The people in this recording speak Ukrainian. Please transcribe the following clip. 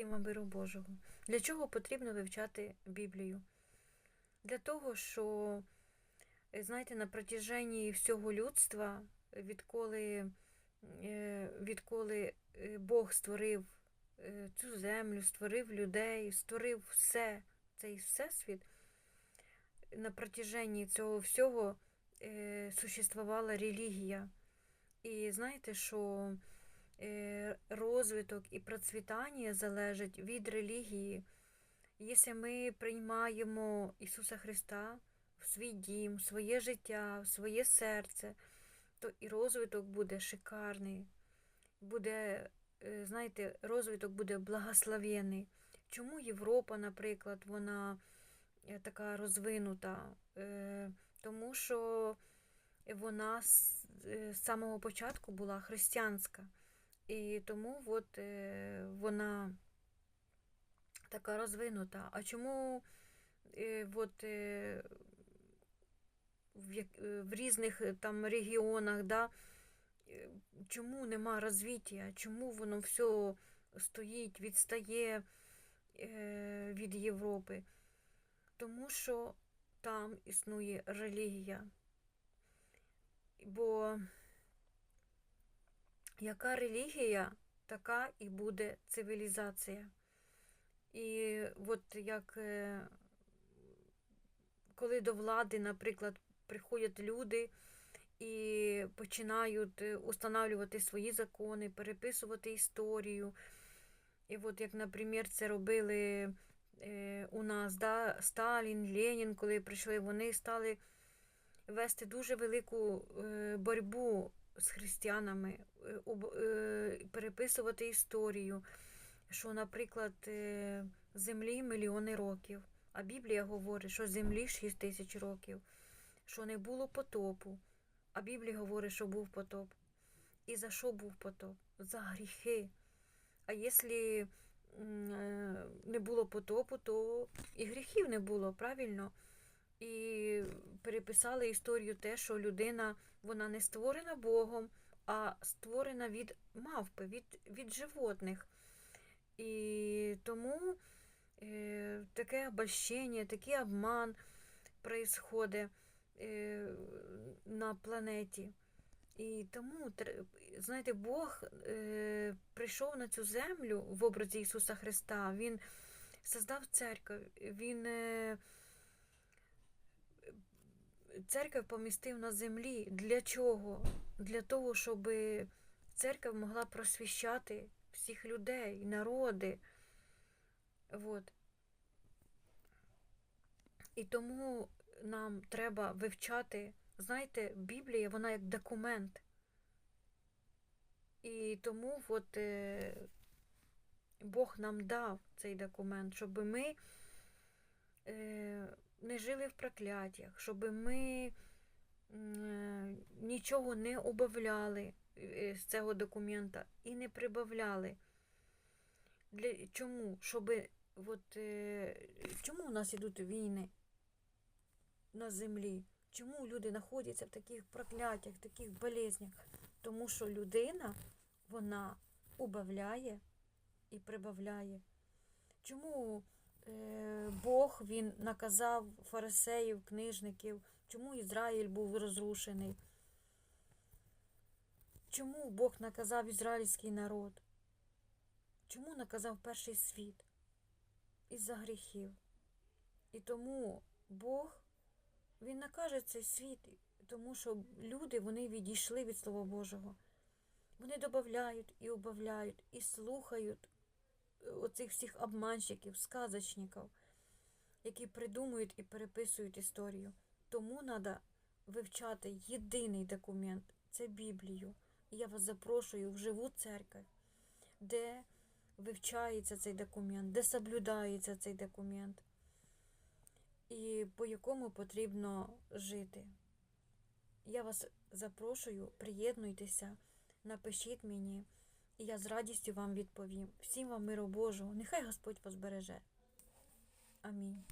всім вам миру Божого. Для чого потрібно вивчати Біблію? Для того, що, е, знаєте, на протяженні всього людства, відколи, е, відколи е, Бог створив цю землю, створив людей, створив все, цей всесвіт, на протяженні цього всього существувала релігія. І знаєте, що розвиток і процвітання залежать від релігії. Якщо ми приймаємо Ісуса Христа в свій дім, в своє життя, в своє серце, то і розвиток буде шикарний. Буде, е, знаєте, розвиток буде благословений. Чому Європа, наприклад, вона е, така розвинута? Е, Тому що вона е, з самого початку була християнська. І тому от, е, вона така розвинута. А чому е, от, е, в, різних там регіонах, да, чому нема розвиття, чому воно все стоїть, відстає від Європи? Тому що там існує релігія. Бо яка релігія, така і буде цивілізація. І от як е, коли до влади, наприклад, приходять люди і починають е, устанавлювати свої закони, переписувати історію. І от як, наприклад, це робили е, у нас да, Сталін, Ленін, коли прийшли, вони стали вести дуже велику боротьбу з християнами, е, е, переписувати історію, що, наприклад, е, землі мільйони років, а Біблія говорить, що землі 6 тисяч років, що не було потопу, а Біблія говорить, що був потоп. І за що був потоп? За гріхи. А якщо не було потопу, то і гріхів не було, правильно? І переписали історію те, що людина вона не створена Богом, а створена від мавпи, від, від животних. І тому е, таке обольщення, такий обман происходить е, на планеті. І тому, знаєте, Бог е, прийшов на цю землю в образі Ісуса Христа. Він создав церкву, Він е, церкву помістив на землі. Для чого? Для того, щоб церква могла просвіщати всіх людей, народи. Вот. І тому нам треба вивчати, знаєте, Біблія, вона як документ. І тому от, е, Бог нам дав цей документ, щоб ми е, не жили в прокляттях, щоб ми е, нічого не убавляли е, з цього документа і не прибавляли. Для чому? Щоб от, е, чому у нас ідуть війни на землі? Чому люди знаходяться в таких прокляттях, таких болезнях? Тому що людина, вона убавляє і прибавляє. Чому е, Бог він наказав фарисеїв, книжників? Чому Ізраїль був розрушений? Чому Бог наказав ізраїльський народ? Чому наказав перший світ? Із-за гріхів. І тому Бог, Він накаже цей світ, тому що люди вони відійшли від Слова Божого. Вони додають і убавляють, і слухають е, оцих всіх обманщиків, сказочників, які придумують і переписують історію. Тому треба вивчати єдиний документ це Біблію. І я вас запрошую в живу церкву, де вивчається цей документ, де соблюдається цей документ, і по якому потрібно жити. Я вас запрошую, приєднуйтеся, напишіть мені, і я з радістю вам відповім. Всім вам миру Божого. Нехай Господь вас береже. Амінь.